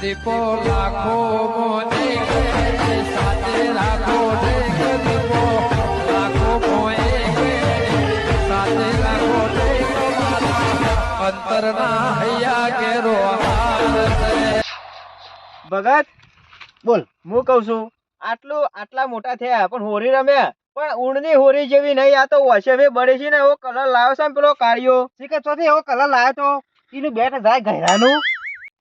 દીપો લાખો મોને સાથે રાખો દીપો. લાખો મોએ ભગત, બોલ, હું કઉ છું. આટલું, આટલા મોટા થયા, પણ હોરી રમ્યા. પણ ઊંડની હોરી જેવી નહીં, આ તો વસેભે બળે છે ને, એવો કલર લાવ્યો છે પેલો કાળિયો શીખે ચોથી એવો કલર લાવ્યો તો. એનું બેટ જાય ગહેરાનું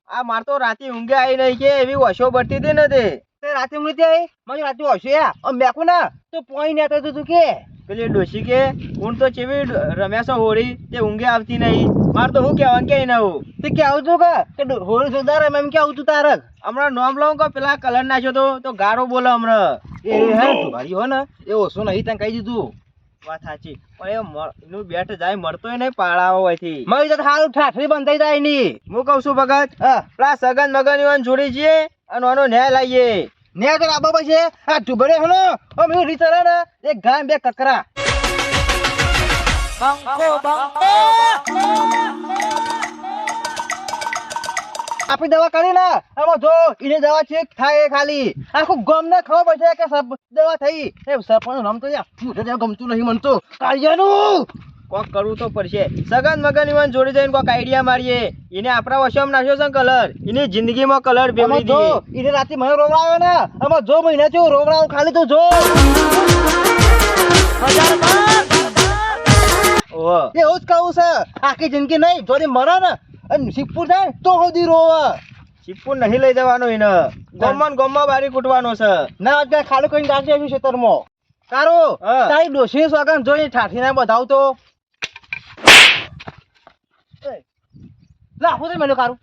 આ માર તો રાતે ઊંઘે આવી નહીં કે, એવી ઓછો બળતી હતી ને તે. તે રાતે ઊંઘી આવી મારી રાતે ઓછો યા મેકું ના. તો પોઈ ને તો તું કે. પેલી ડોશી કે, હું તો ચેવી રમ્યા છો હોળી, તે ઊંઘે આવતી નહીં. માર તો હું કહેવાનું કે ના હું? તે કે આવતું તું કે હોળી સુધાર એમ કે આવતું તું તારક હમણાં નોમ લઉં કે, પેલા કલર નાખ્યો તો તો ગારો બોલો હમણાં. એ હે તુવારી હો ને. એ ઓછો નહીં તને કહી દીધું. બેટ જાય મળતોય નહીં પાળાવો હોયથી મળી જતો હારું, ઠાઠરી બંધાઈ જાય ની હું કહું છું, ભગત પેલા સગન મગન ઈવન જોડી અને આનો ન્યાય લાવીએ. ન્યાય તો આબા પછી આ ઢુબડે હનો ને, એક ગાય બે કકરા. આપી દવા કરી ને આમાં જો એને દવા ચેક થાય ખાલી. આખું ગમ ને ખબર પડશે કે સબ દવા થઈ. એ સરપંચ નામ તો યાર ગમતું નહીં મનતો કાળિયાનું! કોક કરવું તો પડશે. સગન મગન ઇવન જોડે જઈને કોક આઈડિયા મારીએ. એને આપણા વશમાં નાખ્યો છે કલર. એની જિંદગીમાં કલર બેવડી દીધો. એને રાતે મને રોવડાવ્યો ને આમાં જો મહિના થયો રોવડાવ ખાલી તો જો. એવું જ કહું છે. આખી જિંદગી નહીં જોડી મરે ને. અને શિવપુર થાય તો સુધી રોવે શિવપુર નહીં લઈ જવાનો એને. ગોમમાં ગમમાં બારી કૂટવાનો છે. ના અત્યારે ખાલી કરીને રાખજે એવી ખેતરમાં તારો તારી ડોસી સોગન જોઈ ઠાઠીને બધાવ તો લાખો તો મેલો કારું.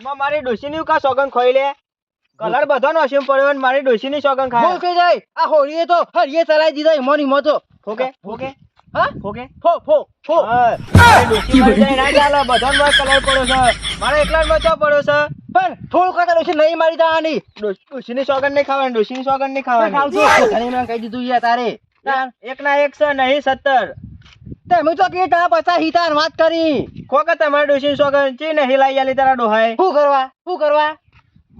માં મારી ડોસીની કા સોગન ખોઈ લે? કલર બધો નો સેમ પડ્યો ને મારી ડોસીની સોગન ખાય. બોલ કે જાય. આ હોળીએ તો હરિયે ચલાવી દીધા ઈમોની મોતો ઓકે ફોકે હા? ફોકે? ફો ફો ફો. મારી ડોશી મરી જાય ના ચાલે બધાનો માર કલર પડ્યો છે. મારે એકલા બચવા પડ્યો છે. પણ થોડું કરતા ડોશી નહીં મારી જવાની ડોશીની સોગન નહીં ખાવાની ડોશીની સોગન નહીં ખાવાની. પોતાની મેં કહી દીધું યાર તારે. એક ના એક છે નહીં સત્તર. તમે તો કે તા પચાસ હિતાર વાત કરી. ખોકે તમારે ડોશીની સોગન ચી નહીં લાઈ આલી તારા ડોહાય શું કરવા? શું કરવા?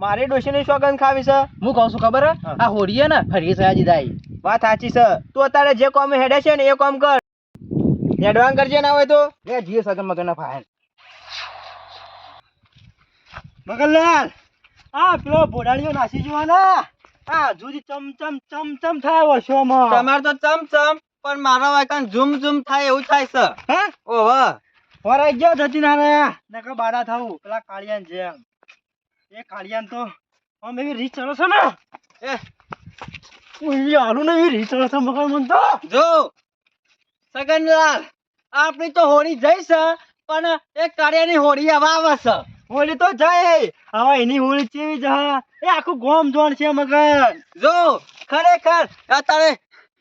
મારી ડોશીની સોગન ખાવી છે. હું કહું છું ખબર? હે? આ હોડીએ ને ફરી સયાજી દાઈ વાત સાચી છે. તું અત્યારે જે કોમ હેડે છે ને એ કોમ કર. એડવાન્સ કરજે ના હોય તો. લે જીએ સગન મગન ના ફાયર મગનલાલ આ પેલો ભોડાડીઓ નાસી જવાના. આ જુજી ચમ ચમ ચમ ચમ થાય વર્ષોમાં. તમાર તો ચમચમ પણ મારા વાયકાન ઝૂમ ઝૂમ થાય એવું થાય છે. હે? ઓહો. ફરાઈ ગયો જતી ના રહ્યા નકા બાડા થાવું પેલા કાળિયાન જેમ. એ કાળિયાન તો આમ એવી રીત ચડો છો ને. એ. ઉઈ હાલું ને એવી રીત ચડો છો મગન મન તો. જો. સગનલાલ. આપણી તો હોળી જઈશ પણ એક કાર્યની હોળી હવા આવે હોળી તો જાય હવે એની હોળી કેવી જ એ આખું ગોમ જોણ છે મગર. જો ખરેખર અત્યારે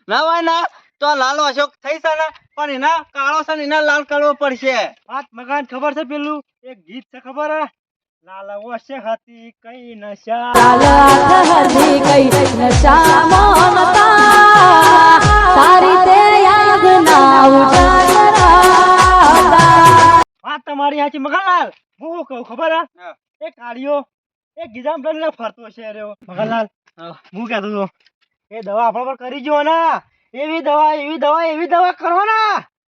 નવા ના તો લાલ અશોક થઈ છે ને પણ એના કાળો છે ને એના લાલ કરવો પડશે. વાત મગન ખબર છે પેલું? એક ગીત છે ખબર? હે લાલ વશે હતી કઈ નશા. લાલ હતી કઈ નશા મોનતા તારી તે વાત તમારી હાચી મગનલાલ હું શું કહું ખબર હા. એ કાળિયો એ ગીજામ લઈને ફરતો છે રહ્યો મગનલાલ હું. કહેતો હતો એ દવા આપણા પર કરી જો ને. એવી દવા એવી દવા એવી દવા કરો ને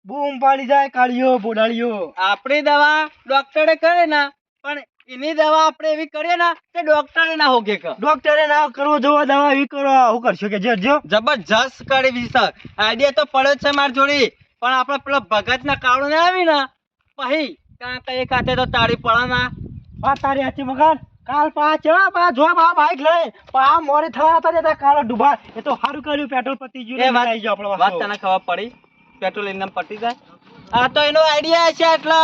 બૂમ પાડી જાય કાળિયો બોડાળિયો આપણી દવા ડોક્ટરે કરે ને પણ એની દવા આપણે એવી કરીએ ને કે ડોક્ટરે ના હોગે કે. ડોક્ટરે ના કરવો જોવો દવા એવી કરો હું કરશો કે જે જો. જબરજસ્ત કરી છે આઈડિયા તો પડ્યો છે મારી જોડી. પણ આપણે પેલો ભગત ના કાળો ને આવી ને પછી કાં કઈ ખાતે તો તાળી પડે વાત તારી સાચી મગન કાલ પાંચ હા જો પા બાઈક લઈ. પા મોરે થયા હતા જતા કાળો ડૂબા એ તો સારું કર્યું પેટ્રોલ પતી ગયું એ વાત આવી ગયો આપણો વાત તને ખબર પડી? પેટ્રોલ એકદમ પટી જાય? આ તો એનો આઈડિયા છે એટલે.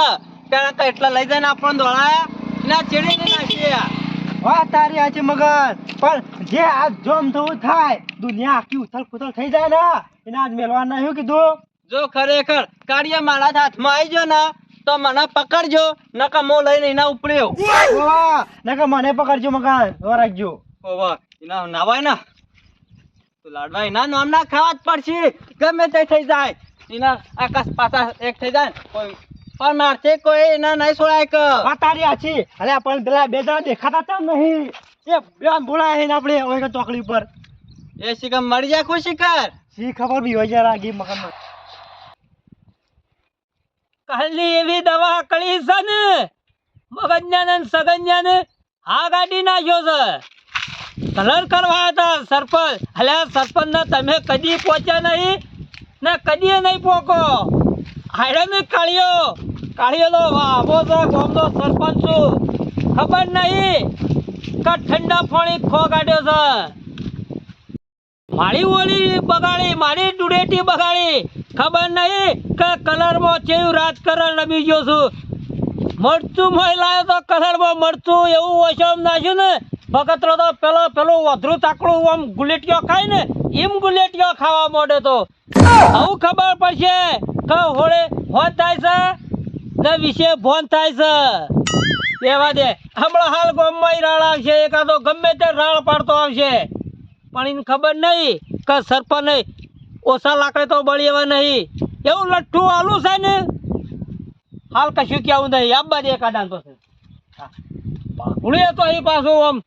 પેલા તો એટલા લઈ જાય ને આપણને દોડાયા ના નાખીએ. વાત તારી સાચી મગન પણ જે આ જોમ થવું થાય દુનિયા આખી ઉથલ પુથલ થઈ જાય ને. એને આજ મેલવાના શું કીધું. જો ખરેખર કાર્ય મારા હાથમાં આવી ગયો ને તો મને પકડજો નકા મો લઈને એના ઉપડ્યો નકા મને પકડજો મકા રાખજો એના નાવાય ના? તો લાડવા એના નામ ના ખાવા જ પડશે. ગમે તે થઈ જાય. એના આકાશ પાછા એક થઈ જાય કોઈ પણ મારથી કોઈ એના નહીં છોડાય કે. વાતાડ્યા છે. અરે પણ પેલા બે જણા દેખાતા હતા નહીં. એ બેન બોલાય ને આપણે હવે ચોકડી પર એ શિકર મરી જાય કોઈ શિકર શી ખબર બી હોય જરા ગી મકાન કાલની એવી દવા કળી છે ને મગજ્ઞાન અને સગન્યાને હા ગાડી નાખ્યો છે. કલર કરવા હતા સરપંચ. અલ્યા સરપંચ ને તમે કદી પહોંચ્યા નહીં? ને કદી નહીં પોકો. હાડે ને કાળિયો કાળિયો તો વાવો છે, ગામનો સરપંચ છું. ખબર નહીં? કે ઠંડા પાણી ખો કાઢ્યો છે. મારી ઓલી બગાડી, મારી ડુડેટી બગાડી. ખબર નહીં કે કલરમાં કેવું રાજકારણ રમી ગયો છું. મરચું મોય લાવ્યો તો કલરમાં મરચું, એવું ઓછમ નાખ્યું ને, ભગતરો તો પેલો પેલો વધરું તાકડું આમ ગુલેટિયો ખાય ને, એમ ગુલેટિયો ખાવા માંડે તો. આવું ખબર પડશે કે હોળે ફોન થાય છે ને વિશે ફોન થાય છે. એવા દે. હમણાં હાલ ગોમમાં રાળ આવશે, એકાદો ગમે તે રાળ પાડતો આવશે. પણ એને ખબર નહીં કે સરપંચ ઓછા લાકડે તો બળી એવા નહીં. એવું લઠ્ઠું આલું છે ને? હાલ કશું કેવું નહીં. આબા દે એકાદા પાસે ભૂલે તો અહીં પાછું આમ.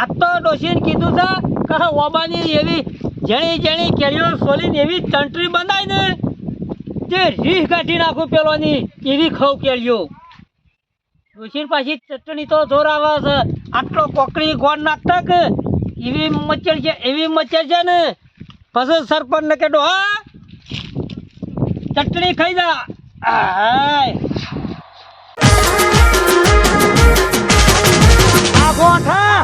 આ તો ડોશીને કીધું છે કે ઓબાની એવી જેણી જેણી કેરીઓ સોલીને એવી ચંટરી બંધાય ને, તે રીહ કાઢી નાખું પેલોની એવી ખવ કેરીઓ. ડોશીને પાછી ચટણી તો જોર આવે છે. આટલો કોકડી ગોળ નાખતા કે એવી મચ્છર છે એવી મચ્છર છે ને. પછી સરપંચ ને કેડો હા ચટણી ખાઈ જા. આય. આ ગોઠા.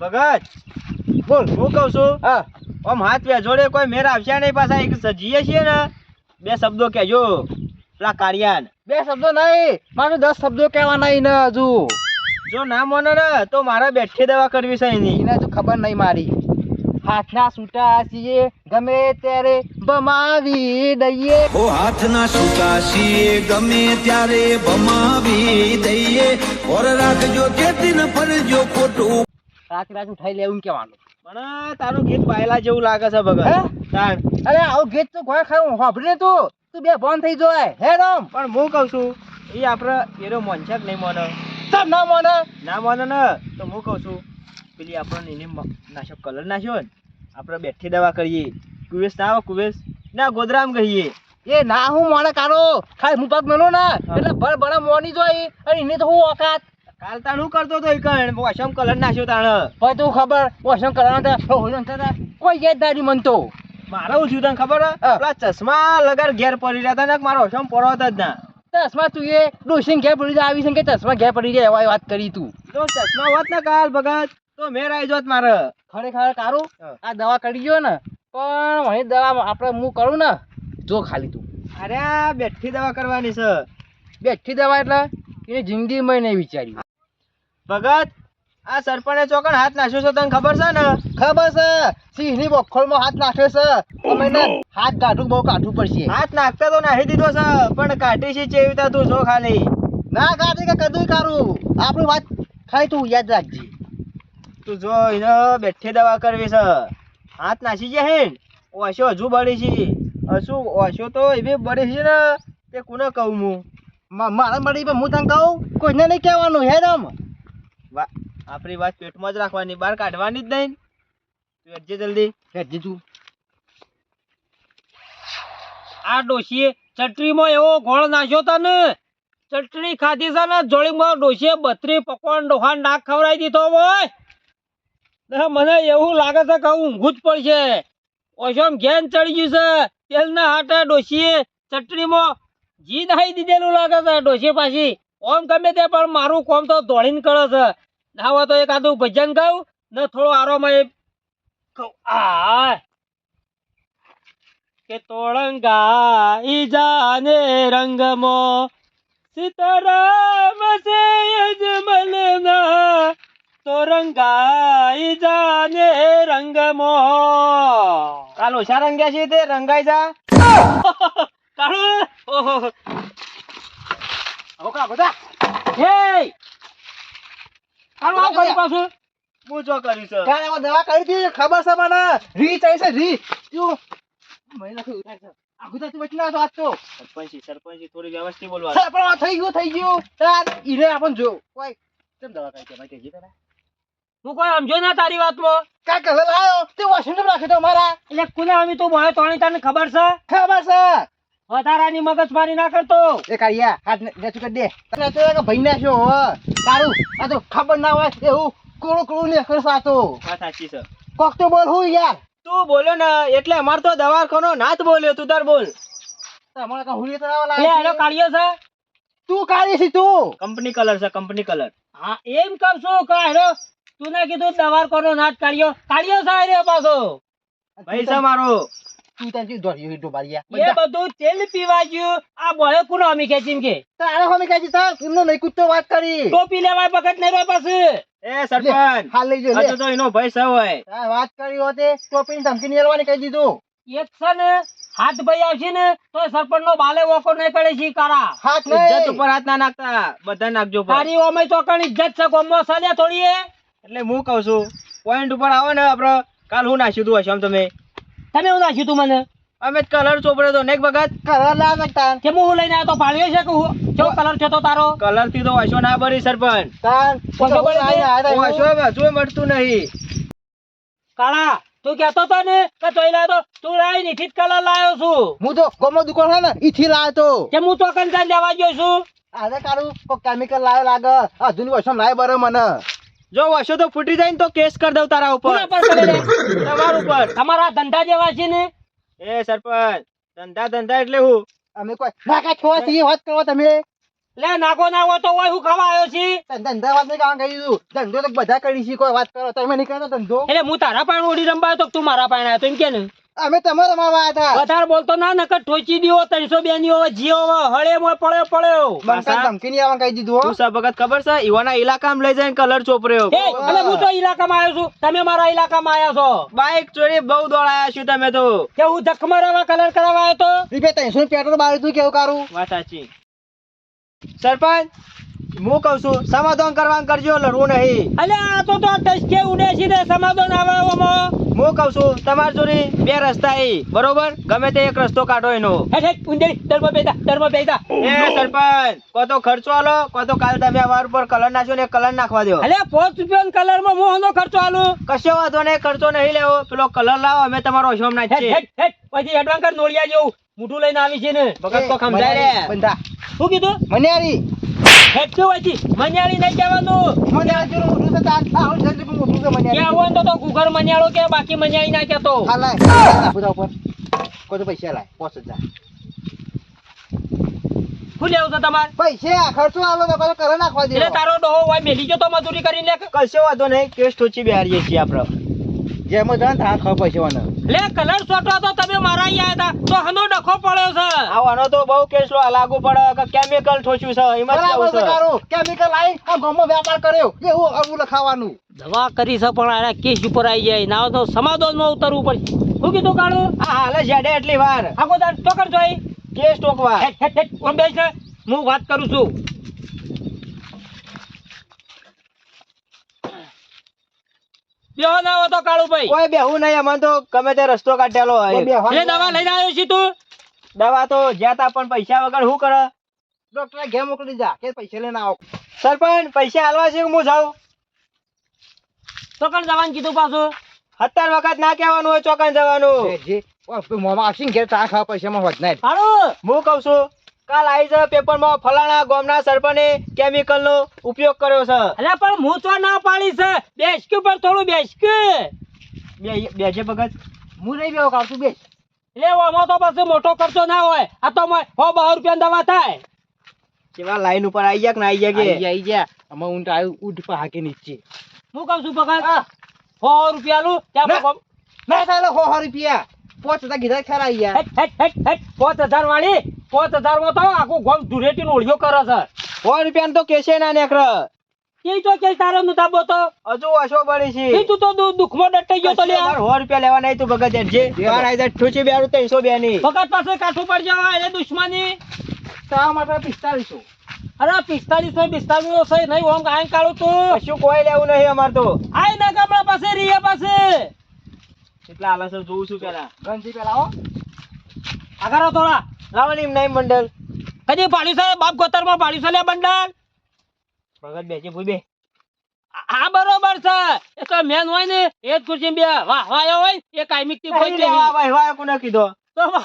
ભગત બોલ. હું કહું છું? હા. આમ હાથ બે જોડે કોઈ મેરા આવશે નહીં પાછા એક સજીએ છીએ ને. બે શબ્દો કહેજો. પેલા કાળિયાન બે શબ્દો નહીં મારે દસ શબ્દો કહેવાના એને હજુ. જો ના મને ને તો મારે બેઠી દવા કરવી છે એની. એને હજુ ખબર નહીં મારી. હાથના છૂટા છીએ ગમે ત્યારે બમાવી દઈએ. ઓ હાથના છૂટા છીએ ગમે ત્યારે બમાવી દઈએ. ઓર રાખજો તેથી ન ફરજો ખોટું. રાત રાત ઉઠાઈ લેવું કેવાનું પણ તારું ગીત પાયલા જેવું લાગે છે ભગત તાણ. અરે આવું ગીત તું કોઈ ખાવું હોભરી તું તું બે બંધ થઈ જોય હે રામ પણ હું કહું છું એ આપણે એરો મોનછક નહીં મોને સર ના મોને ના મોને ને તો હું કહું છું પેલી આપણે એને નાશક કલર નાખ્યો ને આપણે બેઠી દવા કરીએ કુવેશ ના આવો કુવેશ ના ગોદરામ કહીએ એ ના હું મોને કાઢો ખાલી હું પગ મેલો ના એટલે ભર ભર મોની જોઈ અને એને તો હું ઓકાત કાલ તાણ હું કરતો તો કણ વોશમ કલર નાખ્યો તાણ પણ તું ખબર વોશમ કલર કોઈ યાદ દારી મન તો મારે હું થયું ખબર? પેલા ચશ્મા લગાર ઘેર પડી રહ્યા હતા ને મારો ઓછામાં પડો જ ના. ચશ્મા તું એ ડોશીને ઘેર પડી જાય આવી છે કે ચશ્મા ઘેર પડી જાય એવા વાત કરી તું. તો ચશ્મા હોત ને કાલ ભગત તો મેર આવી જોત મારે. ખરેખર કારું આ દવા કરી ગયો ને પણ વહી દવા આપણે હું કરું ને જો ખાલી તું. અરે બેઠી દવા કરવાની છે. બેઠી દવા એટલે એની જિંદગીમાં નહીં વિચાર્યું. ભગત આ સરપંચે ચોકણ હાથ નાખ્યો છે તને ખબર છે ને? ખબર છે. સિંહની બોખોલમાં હાથ નાખ્યો છે. અમે હાથ કાઢું બહુ કાઢવું પડશે. હાથ નાખતા તો નાખી દીધો છે પણ કાઢી છે ચેવી તા તું જો ખાલી. ના કાઢી કે કદું કાઢું. આપણું વાત ખાલી તું યાદ રાખજે. તું જો એને બેઠી દવા કરવી છે. હાથ નાસી જાય હે ઓશો હજુ બળી છે. હજુ ઓશો તો એવી બળી છે ને? તે કોને કહું હું? મારા મળી હું તને કહું? કોઈને નહીં કહેવાનું હે રમ વા આપણી વાત પેટમાં જ રાખવાની બહાર કાઢવાની જ નહીં. તું જલ્દી. હેડજે તું. આ ડોશીએ ચટણીમાં એવો ગોળ નાખ્યો તને ચટણી ખાધી છે ને જોડીમાં ડોશીએ બત્રી પકવાન ડોહાન નાક ખવડાવી દીધો હોય. મને એવું લાગે છે કે ઊંઘું જ પડશે. ઓછોમ ઘેન ચડી ગયું છે. તેલના હાટે ડોશીએ ચટણીમાં જી નાખી દીધેલું લાગે છે ડોશી પાછી. ઓમ ગમે તે પણ મારું કોમ તો દોડીને કરે છે. ના હોય તો એકાદું ભજન ગાઉં ને થોડો આરોમાં આ કે તોળંગા ઈ જાને રંગમો સીતારામ છે યજમલના તોરંગા ઈ જાને રંગમો. કાલ ઓછા રંગ્યા છે તે? રંગાઈ જા. કાળો. ઓહો. હવે બધા? હે! કાળુ આવ કરી પાછું. હું જો કરી છે? કાલે એમાં દવા કરી દી ખબર છે મને? રી ચાઈ છે રી તું મહિના નથી ઉઠાય છે આ ગુજરાતી વચન ના આજ તો સરપંચી સરપંચી થોડી વ્યવસ્થિત બોલવા પણ આ થઈ ગયું થઈ ગયું. તાર ઈને આપણ જો કોઈ કેમ દવા કરી છે? ભાઈ કહેજે તને હું કોઈ સમજો ના તારી વાતમાં? કા કલર લાયો તે વોશિંગ રાખે તો મારા. એટલે કુને અમે તો બોલે તોણી તને ખબર છે? ખબર છે. વધારાની મગજમારી ના કરતો એ કાઢિયા હાથ ને ને દે. તને તો એનો ભાઈ ના છો તારું આ તો ખબર ના હોય એવું કોળું કોળું ને કરસા તો. વાત સાચી છે. કોક તો બોલ હું યાર. તું બોલ્યો ને એટલે અમાર તો દવાખાનો નાથ બોલ્યો તું તાર બોલ. તમારે કા હુલી તરાવા લાગે. એનો કાઢ્યો છે? તું કાઢી છે તું. કંપની કલર છે કંપની કલર હા એમ કામ છું કે હેરો તું ના કીધું દવાખાનો કોનો નાચ કાઢ્યો કાઢ્યો છે રે પાછો. ભાઈ છે મારો. તું ત્યાં જી દોડ્યો હીટો બારિયા એ બધું તેલ પીવા ગયું. આ બોલે કુનો અમી ખેંચીને કે. તારે હમી કાજી તાર એમનો નઈ કુત્તો વાત કરી. ટોપી લેવાય પકડ નઈ રહ્યો પાછું. એ સરપંચ. હાલ લઈ જો લે. તો તો એનો ભાઈ છે હોય. વાત કરી હોતે ટોપી ધમકી નીરવાની કહી દીધું. એક છે ને હાથ ભાઈ આવશે ને તો સરપંચ નો બાલે વોકો નઈ પડે છે કારા. હાથ ઇજ્જત ઉપર હાથ ના નાખતા બધા નાખજો તારી ઓમે તો કણ ઇજ્જત છે ગોમો સાલે થોડી એટલે હું કહું છું પોઈન્ટ ઉપર આવો ને આપડે કાલ હું નાખ્યું તું હશે આમ તમે તમે એવું નાખ્યું તું મને? અમે કલર ચોપડ્યો તો નેક વખત કલર લાગ શકતા કે હું લઈને આવ્યો તો પાડ્યો છે કે હું? કેવો કલર છે તો તારો? કલરથી તો હશો ના ભરી સરપંચ. હજુ મળતું નહીં. કાળા તું કેતો તો ને કે જોઈ લાયો તો તું લાઈ નીથી કલર લાયો છું. હું તો કોમો દુકાન હે ને ઈથી લાવ્યો તો. કે હું તો કણ લેવા ગયો છું? આજે તારું કોક કેમિકલ લાવ્યો લાગે? અધુની વસમ લાય બરો મને. જો હશો તો ફૂટી જાય ને તો કેસ કરી દઉં તારા ઉપર. કરે? તમારા ઉપર. તમારા ધંધા જેવા છે ને? એ સરપંચ ધંધા ધંધા એટલે હું? અમે કોઈ નાકા છોવા છીએ વાત કરો તમે. લે નાખો નાગો તો હોય હું ખાવા આવ્યો છી. ધંધા વાત નહીં કામ કરી દીધું. ધંધો તો બધા કરી છે કોઈ વાત કરો. તમે નહીં કરતો ધંધો. એટલે હું તારા પાણી ઉડી રમવા તો તું મારા પાણી આવ્યો એમ કે ને? અમે તમારા રમાવા હતા વધારે બોલતો ના નકર ઠોચી દીઓ ત્રણસો બે ની હવે જીઓ હળે મોય પડ્યો પડ્યો. બંકા ધમકી ની આવવા કહી દીધું હો. તું સા ભગત ખબર છે? ઈવાના ઇલાકામાં લઈ જઈને કલર ચોપર્યો અને હું તો ઇલાકામાં આવ્યો છું. તમે મારા ઇલાકામાં આવ્યા છો. બાઇક ચોરી બહુ દોડાયા છું તમે તો. કે હું ધકમરાવા કલર કરાવવા આવ્યો તો? રૂપિયા ત્રણસો નું પેટ્રોલ બાળ્યું તું કેવું કરું? વાત સાચી. સરપંચ હું કઉ છું સમાધાન કરવાનું કરજો લડવું નહીં. અલે આ તો તો ટસકે ઉડે છે ને સમાધાન આવે ઓમાં હું કઉ છું તમારી જોડે બે રસ્તા એ બરોબર? ગમે તે એક રસ્તો કાઢો એનો. હેઠ ઉંદેડી ધર્મ બેદા ધર્મ બેદા એ સરપંચ કો તો ખર્ચો આલો કો તો કાલ તમે અમાર ઉપર કલર નાખ્યો ને કલર નાખવા દો. અલે પોસ્ટ રૂપિયા કલરમાં મોહનો ખર્ચો આલો? કશો વાંધો નહીં ખર્ચો નહીં લેવો. પેલો કલર લાવો અમે તમારો હોમ નાખીએ. પછી એડવાન્સ કર નોળિયા જેવું. મોઢું લઈને આવી છે ને. ભગત કો સમજાય રે. બંધા. શું કીધું? મને હેઠ શું હોય મન્યાળી નહીં કહેવાનું તાર. તો તો કે બાકી ના કહેતો. ઉપર. કોઈ પૈસા લાય. પાંચ હજાર. શું લેવું છે તમારે? પૈસા ખર્ચો આલો તો પાછો કરે નાખવા દે એટલે તારો ડોહો હોય મેલી ગયો તો મજૂરી કરીને લે. કશો વાંધો નહીં કેસ ટોચી બેહારીએ છીએ આપણે. જેમ થાય ખબર પૈસા લે કલર સોટવા તો તમે મારા અહીંયા હતા. તો હનો ડખો પડ્યો છે. આવવાનો તો બહુ કેસ લો- લાગુ પડે કે કેમિકલ ઠોચ્યું છે એમાં જ બરાબર છે કેમિકલ આઈ આ ગમો વેપાર કર્યો. એવું આવું લખાવાનું. દવા કરી છે પણ આના કેસ ઉપર આવી જાય. ના તો સમાધાનમાં ઉતરવું પડશે. શું કીધું કાળો? આ હાલે જેડે એટલી વાર. આખો દાડ તો કરજો. કેસ ટોકવા હેઠ ઓમ બેસ હું વાત કરું છું. બેહો ના હોય તો કાળુભાઈ. કોઈ બેહું નહીં અમને તો ગમે તે રસ્તો કાઢેલો હોય. કોઈ દવા લઈને આવ્યો છે તું? દવા તો જ્યાં તા પણ પૈસા વગર શું કરે? ડોક્ટરે ઘેર મોકલી જા કે પૈસા લઈને આવો. સરપંચ પૈસા હાલવા છે કે હું જાઉં? તો કણ જવાનું કીધું પાછું? સત્તર વખત ના કહેવાનું હોય ચોકન જવાનું. મોમાં આવશે ઘેર ચા ખાવા પૈસામાં હોત નહીં. કાળું હું કઉ છું કાલ આવી છે પેપરમાં ફલાણા ગામના સરપંચે કેમિકલ નો ઉપયોગ કર્યો છે. અરે પણ હું તો ના પાડી છે? બેસક્યું પણ થોડું બેસક્યું બે- બેસે ભગત. હું નહીં કાઢ તું બેસ. એટલે આમાં તો પછી મોટો ખર્ચો ના હોય. આ તો સો બહાર રૂપિયા દવા થાય. કેવા લાઈન ઉપર આવી ગયા કે ના આવી ગયા આઈ કે આવી ગયા. અમે ઊંટ આવ્યું ઊંટ પર હાકે નીચે. હું કહું છું ભગત સો રૂપિયા લું. ત્યાં ના. થાય સો રૂપિયા. પોચ હજાર કીધા ખરા યાર હેટ હેટ હેટ હેટ. પાંચ હજાર વાળી? પાંચ હજારમાં તો આખું ગોમ ધુરેટી ઓળિયો કરે છે. સો રૂપિયા તો કેસે ના નેકર. એ તો કે તારો મુતાબો તો. હજુ ઓછો પડી છે. એ તું તો દુ- ડટાઈ ગયો તો લે સો રૂપિયા લેવા નહીં તું ભગત જે બેરું ની પાસે કાઠું પડી જવા એટલે દુશ્મની. તારા માટે પિસ્તાલીસો અરે પિસ્તાલીસો પિસ્તાલીસો નહીં ઓમ કાંઈ કાઢું તું. શું કોઈ લેવું નહીં અમાર તો. આય ના ગામડા પાસે રિયા પાસે. કેટલા આલે છે જોઉં છું પેલા. ગંજી પેલા હો. આગળ થોડા. લાવવાની એમ નહીં બંડલ. કદી પાડ્યું છે? બાપ ગોતરમાં પાડ્યું છે લે બંડલ? ભગત બેસી ભૂઈ બે. આ- આ બરોબર છે. એ તો મેન હોય ને એ જ ખુરશી બે. વાહ વાહ હોય એ કાયમિકથી કોઈ નહીં વાહ વાહ વાય કોને કીધો? તો વાહ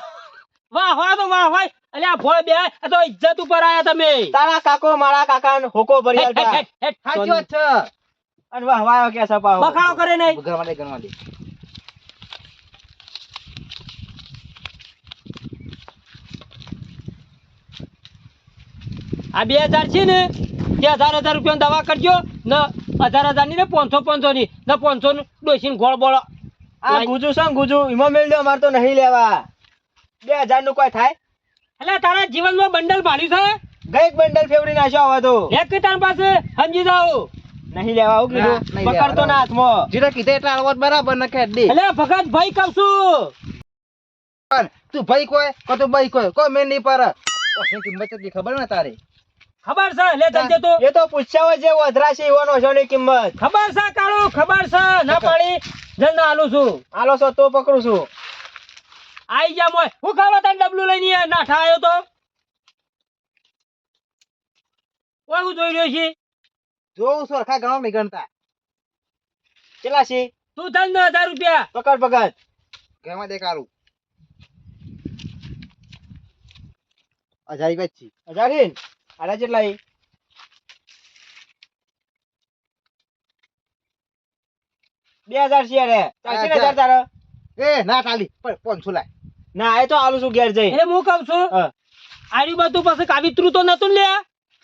વાહ વાહ તો વાહ વાહ. અલ્યા ફોળ બે આ તો ઇજ્જત ઉપર આયા તમે. તારા કાકો મારા કાકા હોકો ભરી આલતા. સાચી વાત છે. અને વાહ વાયો કે સપા બખાડો કરે નહીં. દે ઘરમાં દે. આ બે હજાર છે ને તે હજાર હજાર રૂપિયા દવા કરજો. ને હજાર હજારની ને પાંચસો પાંચસો ની ને પાંચસો નું ડોસીને ગોળ બોળો. આ ગુજુ છે ગુજુ? એમાં મેળ દો અમારે તો નહીં લેવા. બે હજારનું કોઈ થાય? એટલે તારા જીવનમાં બંડલ પાડ્યું છે? ગઈક બંડલ ફેવરી નાખ્યો હવે તો. એક કે તારા પાસે? સમજી જાઓ નહીં લેવા આવું કીધું. પકડતો ના હાથમાં. જીરા કીધે એટલે આલવત બરાબર ન કે દે. એટલે ભગત ભાઈ કહું છું. તું ભાઈ કોઈ કો તું ભાઈ કોઈ. કોઈ મેં નહીં પર કિંમત એટલી ખબર ને તારે. ખબર છે? લે જજે તો એ તો પૂછ્યા જે વધરા છે એવાનો છે ની કિંમત. ખબર છે કાળો? ખબર છે? ના પાડી. જલ્દી આલું છું. આલો છો તો પકડું છું. આઈ જા મોય. હું ખાવા તાર ડબલું લઈને? નાઠા આવ્યો તો. ઓય હું જોઈ રહ્યો છે. જોઉં છું આખા ગામ નહીં ગણતા. કેટલા છે? તું ધન હજાર રૂપિયા. પકડ પકડ. ઘરમાં દેખાડું. હજાર રૂપિયા જ છે. હજાર? આડા કેટલા? બે હજાર છે અરે ચાલશે ને હજાર તારે એ ના ચાલી. પણ પાંચસો લાય? ના એ તો આલું છું ઘેર જઈ. એટલે હું કહું છું. આર્યું બધું પાસે કાવિત્રું તો નતું લે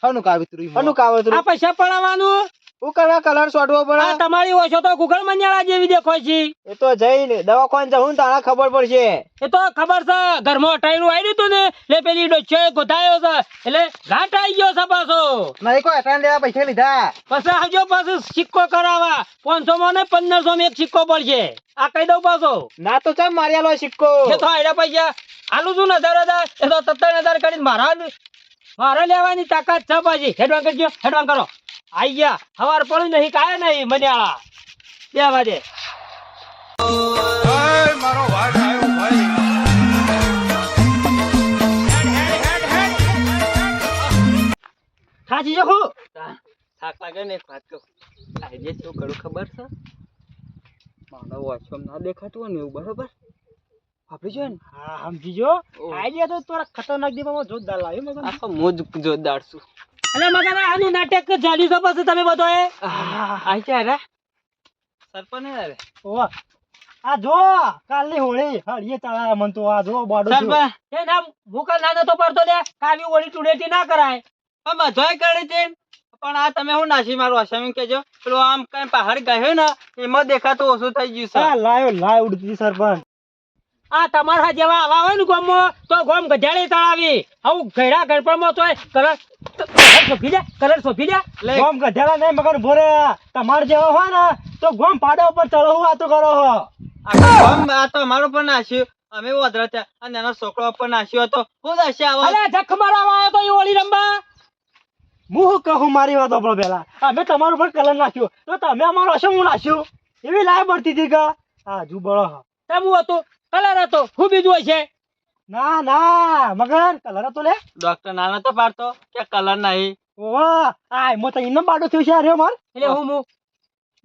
હનુ કાવિત્રું હનુ કાવિત્રુ. આ પૈસા પડાવવાનું? હું કલર સોટવો પડે? તમારી ઓછો તો ગુગળ મંજાળા જેવી દેખો છે. એ તો જઈને દવાખાને જવું તારા ખબર પડશે. એ તો ખબર છે ઘરમાં અટાઈનું આવ્યું હતું ને એટલે પેલી ડોચ્ચો ગોધાયો છે એટલે ઘાટ આવી ગયો છે પાછો. નહીં કોઈ અટાણ લેવા પૈસા લીધા? પછી આવજો પાછું સિક્કો કરાવવા પાંચસો માં ને પંદરસો માં એક સિક્કો પડશે. આ કહી દઉં પાછો. ના તો ચમ મારી આલો સિક્કો? એ તો આયડા પૈસા આલુ છું ને હજાર હજાર એ તો સત્તર હજાર કરીને મારા મારે લેવાની તાકાત છે પાછી. હેડવાન કરજો હેડવાન કરો. આઈ ગયા. હવાર પડ્યું નહીં કાય નહીં મન્યાળા. બે વાગે. સાચી જો હું? થાક લાગે ને એક વાત કહું. આઈડિયા શું કરું ખબર છે? મારો વોશરૂમ ના દેખાતું હોય ને એવું બરોબર? આપણે જોઈએ ને? હા સમજી જો આઈડિયા તો તારા ખતરનાક દીવામાં જોરદાર લાવ્યો આખો મોજ જોરદાર છું. એટલે મગર આનું નાટક ચાલ્યું છે પછી તમે બધો એ આઈ રે. સરપંચ રે ઓવા આ જો કાલની હોળી હળીએ ચાલા મન તો આ જો બાડો સરપંચ. એ ના ભૂકા ના નતો પડતો લે કાવી હોળી ટુડેટી ના કરાય. પણ બધોય કરી છે. પણ આ તમે હું નાસી મારું અસમ કેજો પેલું આમ કઈ પહાડ ગયો ને એમાં દેખાતું ઓછું થઈ ગયું છે. લાયો લાય ઉડતી સરપંચ. આ તમારા જેવા આવા હોય ને ગામમાં તો ગોમ ગધેડી તળાવી. આવું ઘેડા ગણપણમાં તોય કલર કલર સોંપી દે કલર સોફી દે. ગોમ ગામ ગધેડા નહીં મગર ભોરે. તમાર જેવા હોય ને તો ગોમ પાડા ઉપર ચડવું વાતો કરો ગોમ આ તો અમારું પણ નાશ્યું અમે વધરા ત્યાં અને એનો છોકરો પણ નાશ્યો હતો. હું દશે આવો. અલે જખ મારવા આવ્યો તો એ ઓળી રંબા હું કહું મારી વાત આપણો પેલા અમે તમારું પણ કલર નાખ્યું તો તમે અમારો શું હું નાખ્યું એવી લાય પડતી હતી કે હા જુ બળો હા તમે હતું. કલર હતો. હું બીજું હોય છે? ના ના મગર કલર હતો લે. ડોક્ટર ના નતો પાડતો કે કલર નહીં. ઓહો આ મો તો ઇનો બાડો થયો છે અરે માર એટલે હું હું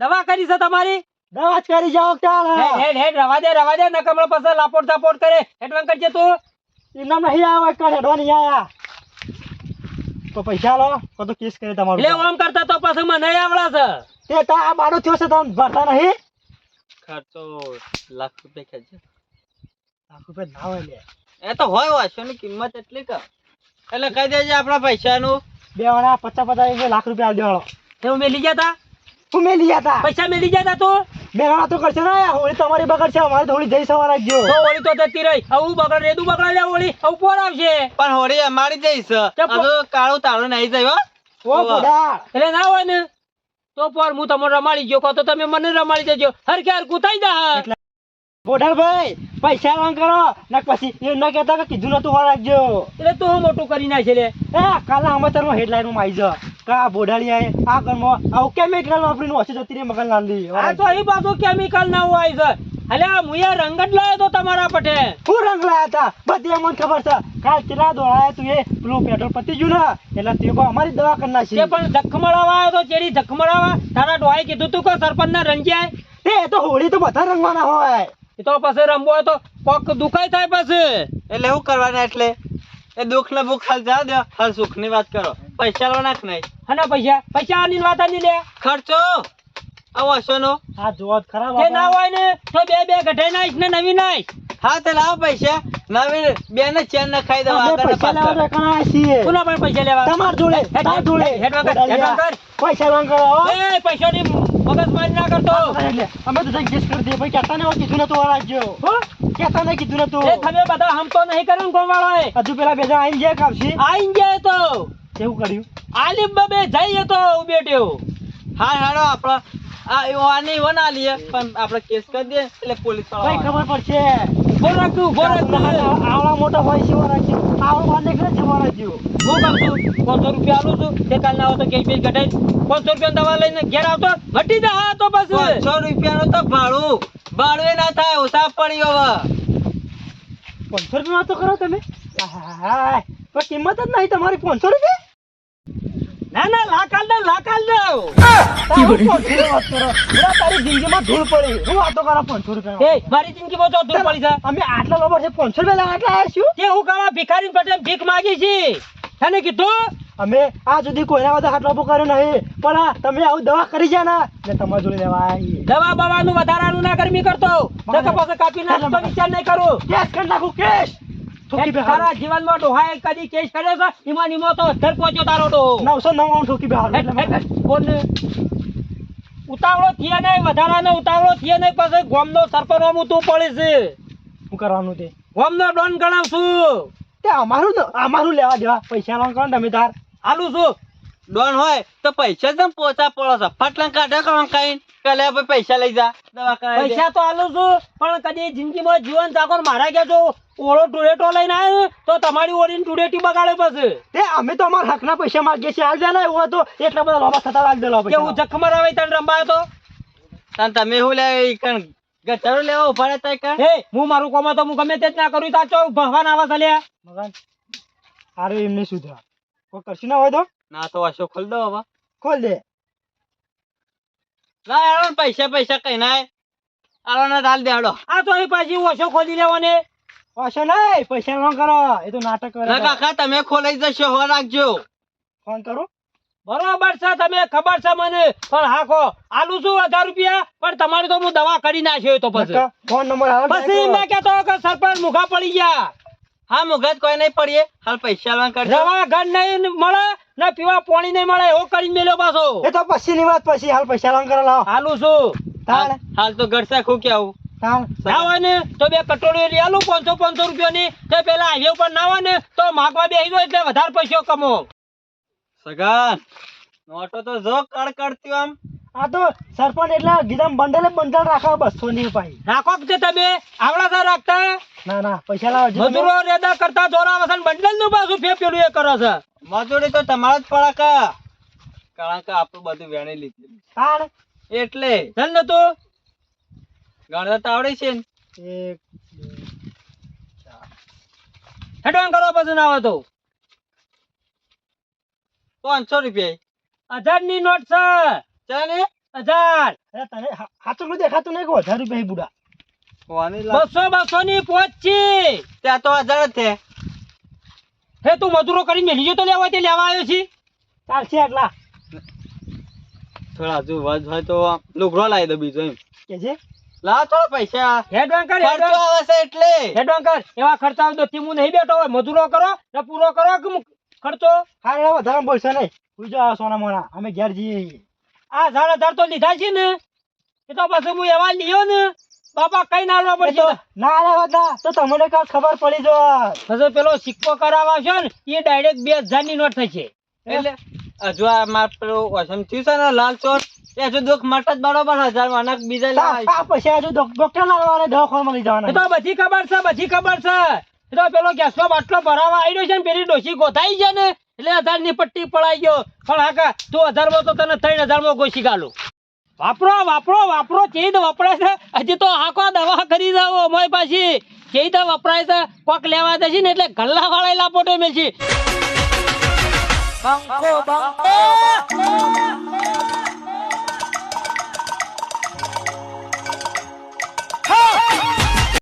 દવા કરી છે તમારી? દવા જ કરી જાવ ચાલ હેડ હેડ રવા દે રવા દે નકમળો પાસે લાપોટ તાપોટ કરે. હેડવાન કરજે તું. ઇનામ નહીં આવે કર હેડવા નહીં આયા. તો પૈસા લો કો તો કેસ કરે તમારો. એટલે ઓમ કરતા તો પાછું મને આવડા છે. તે તો આ બાડો થયો છે તમે ભરતા નહીં. ખર્ચો લાખ રૂપિયા ખેંચે. લાખ રૂપિયા ના હોય લે. એ તો હોય વાસો કિંમત એટલી કે. એટલે કહી દેજે આપણા પૈસાનું. બે વાળા પચાસ પચાસ લાખ રૂપિયા આપી દેવાળો તે મેલી ગયા તા? હું મેલી ગયા તા. પૈસા મેલી ગયા તા તું? મેળા તો કરશે ને હોળી તમારી બગડ છે અમારે થોડી જઈ સવાર ગયો હોળી તો જતી રહી. આવું બગડ રેદું બગડ લે હોળી. પોર આવશે પણ હોળી અમારી જઈશ કાળો તારો કાળું તાળું નહીં જાય હો. ઓ બુડા એટલે ના હોય ને. તો પર હું તમને રમાડી ગયો કહો તો તમે મને રમાડી દેજો હર ક્યાર કુતાઈ દા બોઢાભાઈ પૈસા વાંગ કરો. ને પછી એ ન કહેતા કે કીધું નતું વાર રાખજો. એટલે તું હું મોટું કરી નાખે લે? એ કાલે સમાચારમાં હેડલાઈનમાં આવી જા કા બોઢાળી આય આ ઘરમાં આવું કેમિકલ વાપરીને ઓછી જતી રહી મગન લાંદી આ તો એ પાછું કેમિકલ ના હોય છે અલ્યા મુએ રંગ જ લાવ્યો તો તમારા પટે. હું રંગ લાયા હતા? બધી મને ખબર છે. કાલ કેટલા દોડાયા તું એ? પેલું પેટ્રોલ પતી ગયું ને? એટલે તે અમારી દવા કરી તે નાખી પણ જખમડાવા આવ્યો તો ચેડી જખમડાવા તારા ડોહાએ કીધું તું કે સરપંચ ના રંગ્યા એ તો હોળી તો બધા રંગવાના હોય. એ તો પછી રમવો હોય તો પગ દુખાય થાય પછી. એટલે શું કરવાના એટલે? એ દુઃખ ને ભૂખ હાલ જા દે હાલ સુખની વાત કરો. પૈસા લો નાખ નહીં. હના પૈસા. પૈસા આની વાત આની લે. ખર્ચો. આવો હશો નો હા જોત ખરાબ તે ના હોય ને તો બે બે ગઢાઈ નાખ ને નવી નાખ હા તે લાવો પૈસા. નવી બે ને ચેન ને ખાઈ દેવા આગળ ને પૈસા લેવા તો કણા છીએ. કોના પણ પૈસા લેવા? તમાર જોડે હેડ, હેડ, તાર જોડે. હેડવા કર હેડવા કર પૈસા વાંગ કરો એ પૈસાની મગજ મારી ના કરતો અમે તો કેસ કરી દઈએ ભાઈ કહેતા ને કીધું નતું ને કીધું એ તમે બધા હમ તો નહીં કર્યું કોમ હજુ પેલા બે જણા આઈને ગયા કાપસી આઈન જાય તો કેવું કર્યું આલિમ બબે જઈએ તો બેટ્યો હા હેડો આપડે આ નહીં એવો ના પણ આપણે કેસ કરી દે એટલે પોલીસ ભાઈ ખબર પડશે. આવડા મોટા છે આવડો છે હું કહું છું પાંચસો રૂપિયા આલું છું તે કાલ ના આવો તો કેસ બેસ ઘટાઈ પાંચસો રૂપિયા દવા લઈને ઘેર આવતો ઘટી જા હા તો બસ પાંચસો રૂપિયાનું તો ભાડું. ભાડું ના થાય ઓછા પડી હવે. પાંચસો રૂપિયા તો કરો તમે. કિંમત જ નહીં તમારી પાંચસો રૂપિયા? ના ના લાકાલ દે લાકાલ દે તારું 500 ની વાત કરો બરા તારી જિંદગીમાં ધૂળ પડી. હું વાતો કરો પાંચસો રૂપિયા એ મારી જિંદગીમાં તો દૂર પડી છે. અમે આટલા લોકો છે? પાંચસો રૂપિયા આટલા આવ્યા છું હું કાવા ભિખારી પટેલ ભીખ માગી છે. તને કીધું? અમે આ સુધી કોઈના બધા હાથ લોપો કર્યો નહીં. પણ તમે આવું દવા કરી જાય ને એટલે તમારા જોડે લેવા આવી દવા બવાનું વધારાનું ના ગરમી કરતો. નકર પાછો કાપી નાખતો વિચાર નહીં કરું. કેસ કરી નાખું કેસ! તારા જીવનમાં ડોહાએ કદી કેસ કર્યો છે ઈમાં નીમો તો પહોંચ્યો તારો ડોહો. નવસો નવ્વાણું ઠોકી બે હાલ હેટ, હેટ, હેટ, બોલ ને. ઉતાવળો થયા નહીં વધારાનો ઉતાવળો થયા નહીં પછી ગોમનો સરપંચ તું પડી છે. શું કરવાનું તે? ગોમનો ડોન ગણાવશું. તે અમારું ન- અમારું લેવા દેવા. પૈસા લો કરો તમે તાર. હાલું છું. ડોન હોય તો પૈસા જ પોચા પડો છો. ફટલા કાઢે કરો કઈ કે લે પૈસા લઈ જા. દવા પૈસા તો આલું છું પણ કદી જિંદગીમાં જીવન જાગો મારા ગયા જો ઓળો ટુરેટો લઈને આવ્યો તો તમારી ઓળીને ટુરેટી બગાડે પછી. તે અમે તો અમારા હકના પૈસા માગીએ છીએ. આજે ને એવું તો એટલા બધા લોબા થતા લાગી દેલો કે હું પૈસા જખમર આવે તને રંબાયો તો? તને તમે શું લે કણ ગટરો લેવા ઊભા રહેતા કણ? હે હું મારું કોમા તો હું ગમે તે જ ના કરું તાચો ભગવાન આવા ચાલ્યા મગન હારું એમને સુધરા કોઈ કરશું ના હોય તો? ના તો વાસો ખોલ દો હવે. ખોલ દે. હેડો પૈસા પૈસા કઈ ના આલવાના દાલ દે આ તો અહીં પાછી ઓછો ખોલી લેવાને. પાછો નહીં પૈસા નો કરો. એ તો નાટક કરે. ના કાકા તમે ખોલાઈ જશો હો રાખજો. ફોન કરું? બરોબર છે તમે ખબર છે મને. પણ આલુ છું હજાર રૂપિયા? પણ તમારી તો હું દવા કરી નાખ્યો તો પછી. ફોન નંબર પછી કે સરપંચ મુખા પડી ગયા. હા મુગત કોઈ નહીં પડીએ. હાલ પૈસા કરજો. ઘર નહીં મળે ને પીવા પાણી નહીં મળે એવો કરીને મેલ્યો પાછો. એ તો પછી ની વાત પછી હાલ પૈસા લો કરો લાવો. હાલું છું. તાણ. હાલ તો ગરસા ખું કે આવું? ના હોય ને તો બે કટોરીઓ લઈ આલું પાંચસો પાંચસો રૂપિયાની. તે પેલા હાઈવે ઉપર ના હોય ને તો માગવા બેસી જાય એટલે વધારે પૈસો કમો સગન નોટો તો જો કડકડતી આમ. આ તો સરપંચ એટલે ગીધમ બંડલ બંડલ રાખો બસો ની ભાઈ રાખો કે તમે. આવડા સા રાખતા. ના ના પૈસા લાવો મજૂરો રેદા કરતા જોરા વસન બંડલનું પાછું ફે પેલું એ કરો છે. મજૂરી તો તમારા જ પડે કા? કારણ કે આપણું બધું વેણી લીધું. તાણ? એટલે. ચાલ ને તું ગણતર આવડે છે ને. એક હેડવાન કરો પછી ના તો? પાંચસો રૂપિયા. હજારની નોટ છે. ચા હજાર તને હાચું દેખાતું નહીં કે હજાર રૂપિયા બુડા. બસો બસો ની પહોંચી. ત્યાં તો હજાર છે. હે તું મજૂરો કરી મેલી જો તો લેવા તે લેવા આવ્યો છે. ચાલશે એટલા થોડા જો વધ હોય તો લુગડો લાવી દો બીજો એમ. કે છે? લા થોડા પૈસા. હેડવાન કર ખર્ચો આવે છે એટલે. હેડવાન કર એવા ખર્ચા તો હું નહીં બેઠો હોય. મજૂરો કરો ને પૂરો કરો કે ખર્ચો? હારે વધારે બોલશો નહીં. પૂજા સોના મોના. અમે ઘેર જઈએ. આ સાડા ચાર તો લીધા છે ને. એ તો પછી હું એવા લીયો ને. બાપા કઈ ના પડશે? ના ના તો તમને કાલ ખબર પડી જો. પછી પેલો સિક્કો કરાવવા છે ને એ ડાયરેક્ટ બે હજારની નોટ થશે. એટલે હજુ આ માર પેલું વસમ થયું છે ને લાલ ચોર એ હજુ દુઃખ મટ જ બરોબર હજારમાં બીજા લેવા આ હજુ ડોક્ટર ના લાવવાના મળી લઈ જવાના. તો બધી ખબર છે બધી ખબર છે. તો પેલો ગેસનો બાટલો ભરાવા આવ્યો છે ને, પેલી ડોસી ગોથાઈ છે ને, એટલે હજારની પટ્ટી પડાઈ ગયો. પણ હાકા તું હજારમાં તો તને ત્રણ હજારમાં ગોશી ગાલું. વાપરો વાપરો વાપરો ચેદ વપરાય છે, હજી તો હાકો દવા કરી જાવ અમારી પાછી. ચેદ વપરાય છે, કોક લેવા જશે ને એટલે ગલ્લા વાળા લાપોટો મેલશે બંકો બંકો.